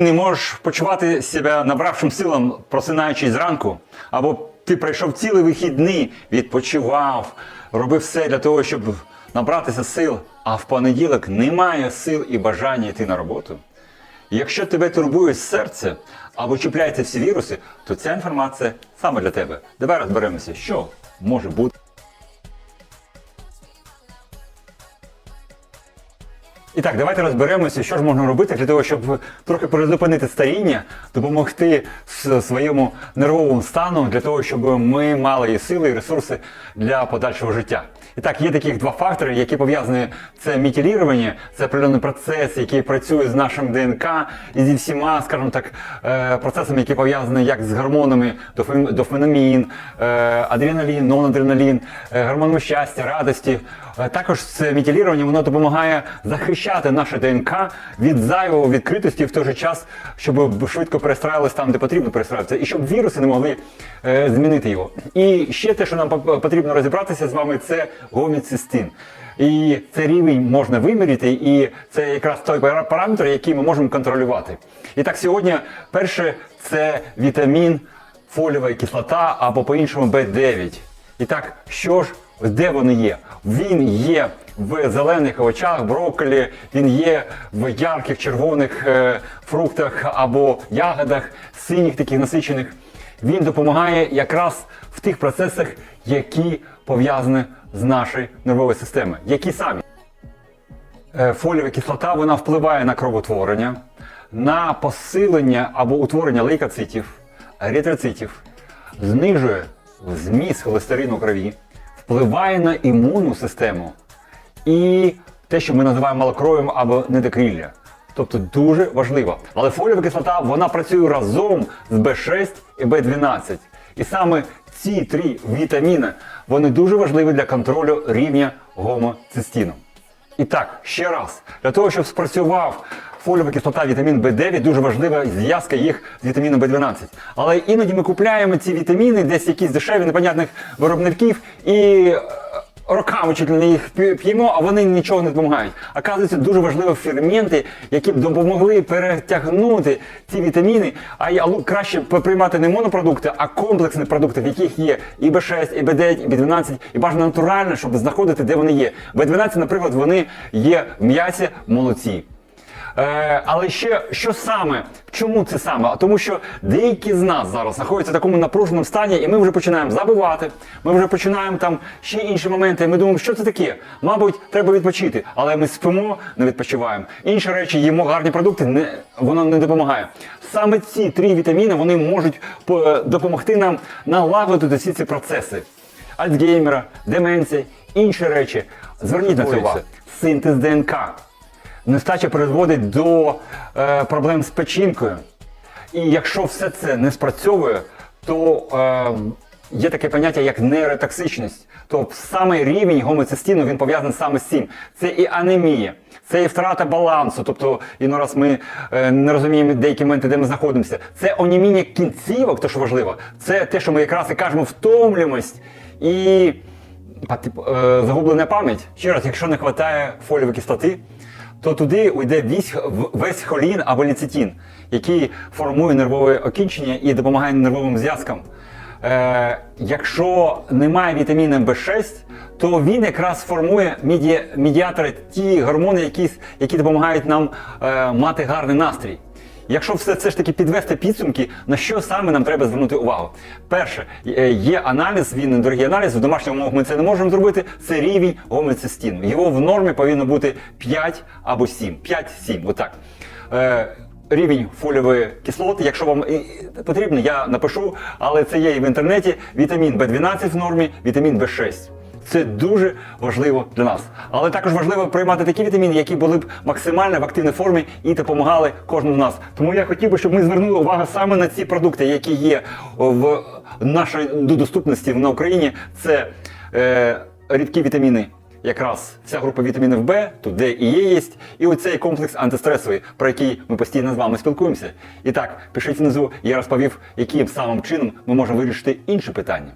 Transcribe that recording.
не можеш почувати себе набравшим силам, просинаючись зранку, або ти пройшов цілий вихідний, відпочивав, робив все для того, щоб набратися сил, а в понеділок немає сил і бажання йти на роботу. Якщо тебе турбує серце або чіпляються всі віруси, то ця інформація саме для тебе. Давай розберемося, що може бути. І так, давайте розберемося, що ж можна робити для того, щоб трохи призупинити старіння, допомогти своєму нервовому стану, для того, щоб ми мали і сили, і ресурси для подальшого життя. І так, є таких два фактори, які пов'язані це мітілірування, це определений процес, який працює з нашим ДНК і зі всіма, скажімо так, е, процесами, які пов'язані як з гормонами, дофам- дофамін, е, адреналін, нонадреналін, е, гормоном щастя, радості. Також це мітілірування воно допомагає захищати наше ДНК від зайвого відкритості в той же час, щоб швидко перестраювалися там, де потрібно перестраюватися, і щоб віруси не могли е, змінити його. І ще те, що нам потрібно розібратися з вами, це гоміцистин. І цей рівень можна виміряти, і це якраз той параметр, який ми можемо контролювати. І так, сьогодні перше це вітамін, фоліова кислота або по-іншому B9. І так, що ж, де вони є? Він є в зелених овочах, брокколі, він є в ярких червоних е, фруктах або ягодах, синіх таких насичених. Він допомагає якраз в тих процесах, які пов'язані з нашою нервовою системою. Які самі? Е, Фолієва кислота вона впливає на кровотворення, на посилення або утворення лейкоцитів, еритроцитів, знижує зміст холестерину у крові, впливає на імунну систему і те, що ми називаємо малокров'ям або недокрілля. Тобто дуже важливо. Але фолієва кислота вона працює разом з B6 і B12. І саме ці три вітаміни вони дуже важливі для контролю рівня гомоцистину. І так, ще раз, для того, щоб спрацював фолієва кислота вітамін В9, дуже важлива зв'язка їх з вітаміном В12. Але іноді ми купляємо ці вітаміни, десь якісь дешеві, непонятних виробників, і е, роками чуть не їх п'ємо, а вони нічого не допомагають. Оказується, дуже важливі ферменти, які б допомогли перетягнути ці вітаміни, а й- краще приймати не монопродукти, а комплексні продукти, в яких є і Б6, і Б9, і Б12, і бажано натурально, щоб знаходити, де вони є. Б12, наприклад, вони є в м'ясі, молоці. Е, але ще що саме? Чому це саме? Тому що деякі з нас зараз знаходяться в такому напруженому стані, і ми вже починаємо забувати. Ми вже починаємо там ще інші моменти. Ми думаємо, що це таке? Мабуть, треба відпочити, але ми спимо, не відпочиваємо. Інші речі, їмо гарні продукти, не воно не допомагає. Саме ці три вітаміни вони можуть допомогти нам налагодити всі ці процеси. Альцгеймера, деменція, інші речі. Зверніть на це увагу. Синтез ДНК. Нестача призводить до е, проблем з печінкою. І якщо все це не спрацьовує, то е, є таке поняття як нейротоксичність. Тобто саме рівень гомоцистину він пов'язаний саме з цим. Це і анемія, це і втрата балансу. Тобто, іно раз ми е, не розуміємо деякі моменти, де ми знаходимося. Це оніміння кінцівок, то що важливо. Це те, що ми якраз і кажемо, втомлюємость і е, загублена пам'ять. Ще раз, якщо не вистачає фолієвої кислоти, то туди уйде весь, весь холін або ліцитін, який формує нервове окінчення і допомагає нервовим зв'язкам. Е, якщо немає вітаміна В6, то він якраз формує меді, медіатори, ті гормони, які, які допомагають нам е, мати гарний настрій. Якщо все це ж таки підвести підсумки, на що саме нам треба звернути увагу? Перше, е, є аналіз, він недорогий аналіз, в домашніх умовах ми це не можемо зробити. Це рівень гомоцистину. Його в нормі повинно бути 5 або 7. 5-7, отак. Е, Рівень фолієвої кислоти, якщо вам і потрібно, я напишу, але це є і в інтернеті. Вітамін В12 в нормі, вітамін В6. Це дуже важливо для нас. Але також важливо приймати такі вітаміни, які були б максимально в активній формі і допомагали кожному з нас. Тому я хотів би, щоб ми звернули увагу саме на ці продукти, які є в нашій доступності на Україні. Це е, рідкі вітаміни. Якраз вся група вітамінів Б, тут де і є є, і оцей комплекс антистресовий, про який ми постійно з вами спілкуємося. І так, пишіть внизу, я розповів, яким самим чином ми можемо вирішити інші питання.